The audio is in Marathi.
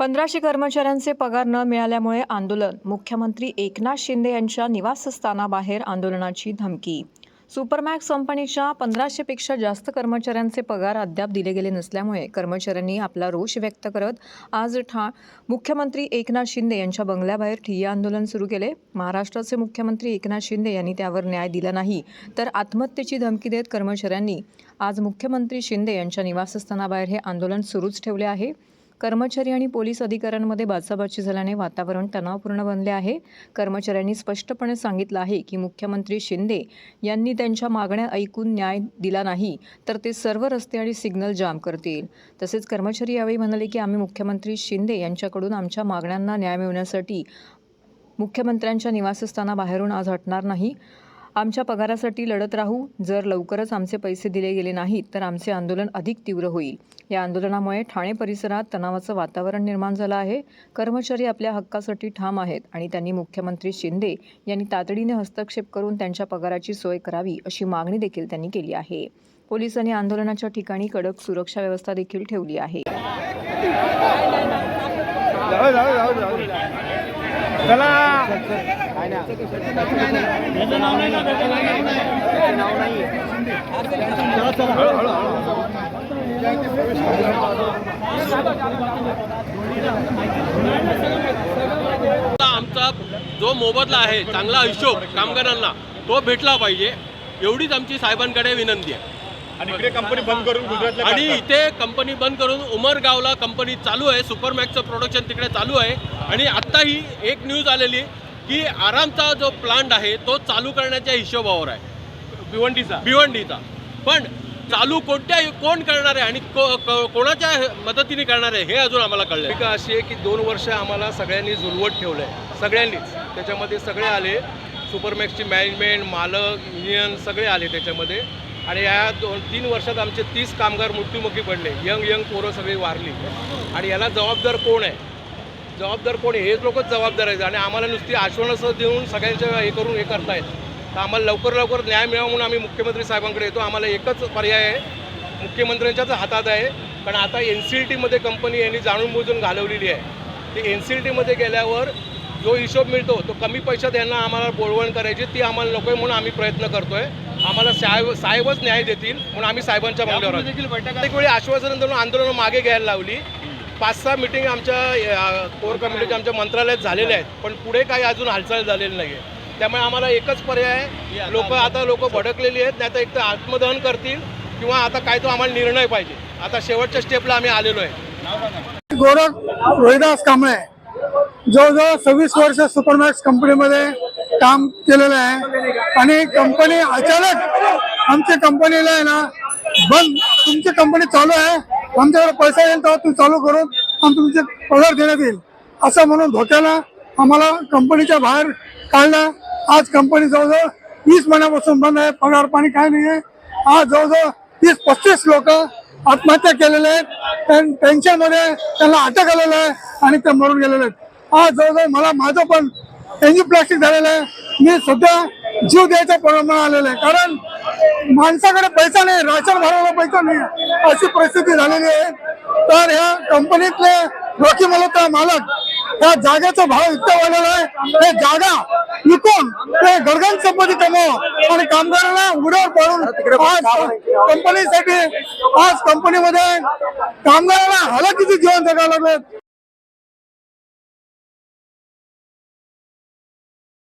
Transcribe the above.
पंधराशे कर्मचाऱ्यांचे पगार न मिळाल्यामुळे आंदोलन. मुख्यमंत्री एकनाथ शिंदे यांच्या निवासस्थानाबाहेर आंदोलनाची धमकी. सुपरमॅक्स कंपनीच्या पंधराशेपेक्षा जास्त कर्मचाऱ्यांचे पगार अद्याप दिले गेले नसल्यामुळे कर्मचाऱ्यांनी आपला रोष व्यक्त करत आज ठा मुख्यमंत्री एकनाथ शिंदे यांच्या बंगल्याबाहेर ठिय्या आंदोलन सुरू केले. महाराष्ट्राचे मुख्यमंत्री एकनाथ शिंदे यांनी त्यावर न्याय दिला नाही तर आत्महत्येची धमकी देत कर्मचाऱ्यांनी आज मुख्यमंत्री शिंदे यांच्या निवासस्थानाबाहेर हे आंदोलन सुरूच ठेवले आहे. कर्मचारी आणि पोलीस अधिकाऱ्यांमध्ये बाचाबाची झाल्याने वातावरण तणावपूर्ण बनले आहे. कर्मचाऱ्यांनी स्पष्टपणे सांगितलं आहे की मुख्यमंत्री शिंदे यांनी त्यांच्या मागण्या ऐकून न्याय दिला नाही तर ते सर्व रस्ते आणि सिग्नल जाम करतील. तसेच कर्मचारी यावेळी म्हणाले की आम्ही मुख्यमंत्री शिंदे यांच्याकडून आमच्या मागण्यांना न्याय मिळवण्यासाठी मुख्यमंत्र्यांच्या निवासस्थानाबाहेरून आज हटणार नाही. आमच्या पगारासाठी लढत राहू. जर लवकरच आमचे पैसे दिले गेले नाहीत तर आमचे आंदोलन अधिक तीव्र होईल. या आंदोलनामुळे ठाणे परिसरात तणावाचं वातावरण निर्माण झालं आहे. कर्मचारी आपल्या हक्कासाठी ठाम आहेत आणि त्यांनी मुख्यमंत्री शिंदे यांनी तातडीने हस्तक्षेप करून त्यांच्या पगाराची सोय करावी अशी मागणी देखील त्यांनी केली आहे. पोलिसांनी आंदोलनाच्या ठिकाणी कडक सुरक्षा व्यवस्था देखील ठेवली आहे. चला. आमचा जो मोबदला आहे चांगला हिशोब कामगारांना तो भेटला पाहिजे. एवढीच आमची साहेबांकडे विनंती आहे. आणि इकडे कंपनी बंद करून गुजरातला आणि. इथे कंपनी बंद करून उमरगावला कंपनी चालू आहे. सुपरमॅक्सचं प्रोडक्शन तिकडे चालू आहे. आणि आत्ताही एक न्यूज आलेली की आरामचा जो प्लांट आहे तो चालू करण्याच्या हिशोबावर आहे. भिवंडीचा. भिवंडीचा. पण चालू कोणत्या कोण करणार आहे आणि को- को- कोणाच्या मदतीने करणार आहे हे अजून आम्हाला कळलं भूमिका अशी आहे की दोन वर्ष आम्हाला सगळ्यांनी झुलवत ठेवलं आहे सगळ्यांनीच. त्याच्यामध्ये सगळे आले. सुपरमॅक्सची मॅनेजमेंट मालक युनियन सगळे आले त्याच्यामध्ये. आणि या दोन तीन वर्षात आमचे तीस कामगार मृत्युमुखी पडले. यंग यंग पोरं सगळी वारली. आणि याला जबाबदार कोण आहे? जबाबदार कोण आहे? हेच लोकच जबाबदार आहेत. आणि आम्हाला नुसती आश्वासनं देऊन सगळ्यांच्या हे करून हे करतायत. तर आम्हाला लवकर लवकर न्याय मिळावा म्हणून आम्ही मुख्यमंत्री साहेबांकडे येतो. आम्हाला एकच पर्याय आहे. मुख्यमंत्र्यांच्याच हातात आहे. कारण आता एन सी एल टीमध्ये कंपनी यांनी जाणून बुजून घालवलेली आहे. ती एन सी एल टीमध्ये गेल्यावर जो हिशोब मिळतो तो कमी पैशात यांना आम्हाला बोलवण करायची ती आम्हाला नको आहे म्हणून आम्ही प्रयत्न करतो आहे आम्हाला साहेब साहेबच न्याय देतील म्हणून आम्ही साहेबांच्या मागण्यावर आहोत. देखील बैठका एक वेळी आश्वासन देऊन आंदोलन मागे घ्यायला लावली. पाच सहा मिटिंग आमच्या कोर कमिटीच्या आमच्या मंत्रालयात झालेल्या आहेत. पण पुढे काही अजून हालचाल झालेली नाही आहे त्यामुळे आम्हाला एकच पर्याय आहे. लोक आता लोक भडकलेली आहेत. नाही तर एक तर आत्मदहन करतील किंवा आता काय तो आम्हाला निर्णय पाहिजे. आता शेवटच्या स्टेपला आम्ही आलेलो आहे. गोरख रोहिदास कांबळे. जवळजवळ सव्वीस वर्ष सुपरमॅक्स कंपनीमध्ये काम केलेलं आहे. आणि कंपनी अचानक आमच्या कंपनीला आहे ना बंद. तुमची कंपनी चालू आहे. आमच्याकडे पैसा येईल तेव्हा तुम्ही चालू करून आम्ही तुमचे पगार देण्यात येईल. असं म्हणून धोक्यानं आम्हाला कंपनीच्या बाहेर काढला. आज कंपनी जवळजवळ वीस महिन्यापासून बंद आहे. पगार पाणी काय नाही आहे. आज जवळजवळ तीस पस्तीस लोक आत्महत्या केलेले आहेत. त्यांच्यामध्ये त्यांना अटक आलेलं आहे आणि ते मरून गेलेले आहेत. आज जवळजवळ मला माझं पण प्लास्टिक झालेलं आहे. मी सध्या जीव द्यायचा प्रमाण आलेलं आहे. कारण माणसाकडे पैसा नाही राशन भरायला पैसा नाही. अशी परिस्थिती झालेली आहे. तर ह्या कंपनीतले रोखी मलता मालक या जागेचा भाव इतका वाढलेला आहे. हे जागा विकून ते गरगन संपत्ती कमव आणि कामगारांना उघड्यावर पडून आज कंपनीसाठी आज कंपनीमध्ये कामगारांना हलाखीचे जीवन जगावं लागलं